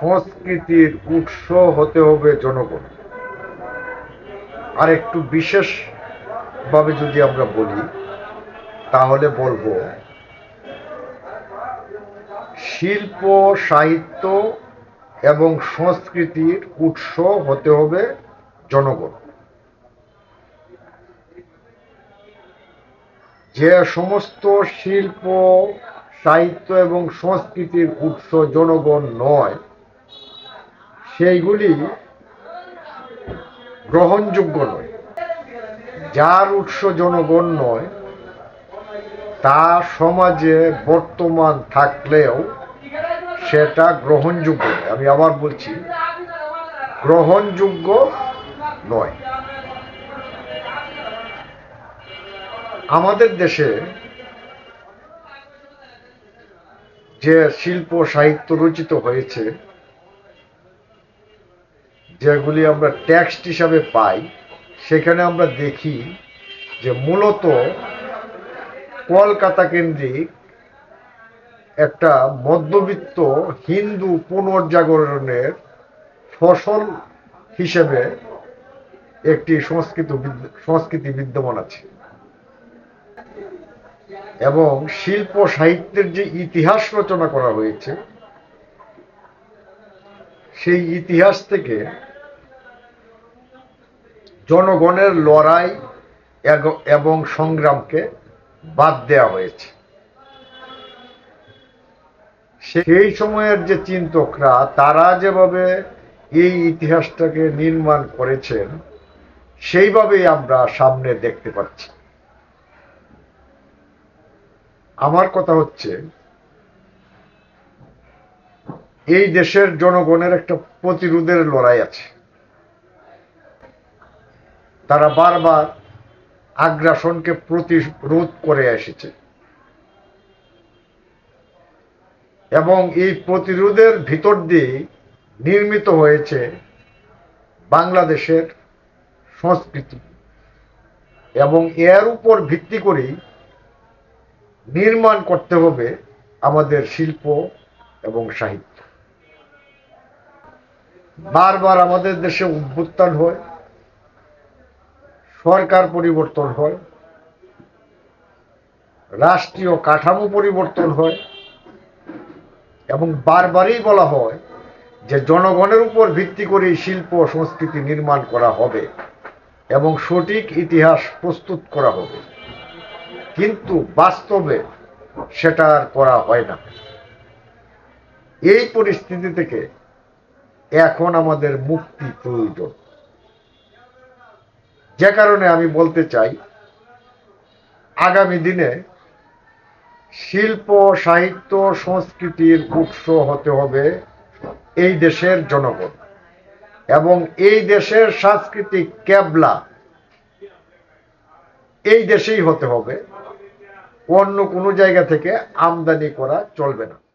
সংস্কৃতির উৎস হতে হবে জনগণ। আর একটু বিশেষভাবে যদি আমরা বলি, তাহলে বলব শিল্প, সাহিত্য এবং সংস্কৃতির উৎস হতে হবে জনগণ। যে সমস্ত শিল্প, সাহিত্য এবং সংস্কৃতির উৎস জনগণ নয় সেইগুলি গ্রহণযোগ্য নয় যার উৎস জনগণ নয়, তা সমাজে বর্তমান থাকলেও সেটা গ্রহণযোগ্য। আমি আবার বলছি, গ্রহণযোগ্য নয় আমাদের দেশে যে শিল্প সাহিত্য রচিত হয়েছে যেগুলি আমরা টেক্সট হিসাবে পাই, সেখানে আমরা দেখি যে মূলত কলকাতা কেন্দ্রিক একটা মধ্যবিত্ত হিন্দু পুনর্জাগরণের ফসল হিসেবে একটি সংস্কৃত সংস্কৃতি বিদ্যমান আছে। এবং শিল্প সাহিত্যের যে ইতিহাস রচনা করা হয়েছে সেই ইতিহাস থেকে জনগণের লড়াই এবং সংগ্রামকে বাদ দেওয়া হয়েছে। সেই সময়ের যে চিন্তকরা, তারা যেভাবে এই ইতিহাসটাকে নির্মাণ করেছেন, সেইভাবেই আমরা সামনে দেখতে পাচ্ছি। আমার কথা হচ্ছে এই দেশের জনগণের একটা প্রতিরোধের লড়াই আছে। তারা বারবার আগ্রাসনকে প্রতিরোধ করে এসেছে। এবং এই প্রতিরোধের ভিতর দিয়ে নির্মিত হয়েছে বাংলাদেশের সংস্কৃতি। এবং এর উপর ভিত্তি করেই নির্মাণ করতে হবে আমাদের শিল্প এবং সাহিত্য। বারবার আমাদের দেশে উদ্বুত্থান হয়, সরকার পরিবর্তন হয়, রাষ্ট্রীয় কাঠামো পরিবর্তন হয়, এবং বারবারই বলা হয় যে জনগণের উপর ভিত্তি করে শিল্প সংস্কৃতি নির্মাণ করা হবে এবং সঠিক ইতিহাস প্রস্তুত করা হবে। কিন্তু বাস্তবে সেটা আর করা হয় না। এই পরিস্থিতি থেকে এখন আমাদের মুক্তি প্রয়োজন। যে কারণে আমি বলতে চাই, আগামী দিনে শিল্প, সাহিত্য, সংস্কৃতির উৎস হতে হবে এই দেশের জনগণ। এবং এই দেশের সাংস্কৃতিক ক্যাবলা এই দেশেই হতে হবে। অন্য কোনো জায়গা থেকে আমদানি করা চলবে না।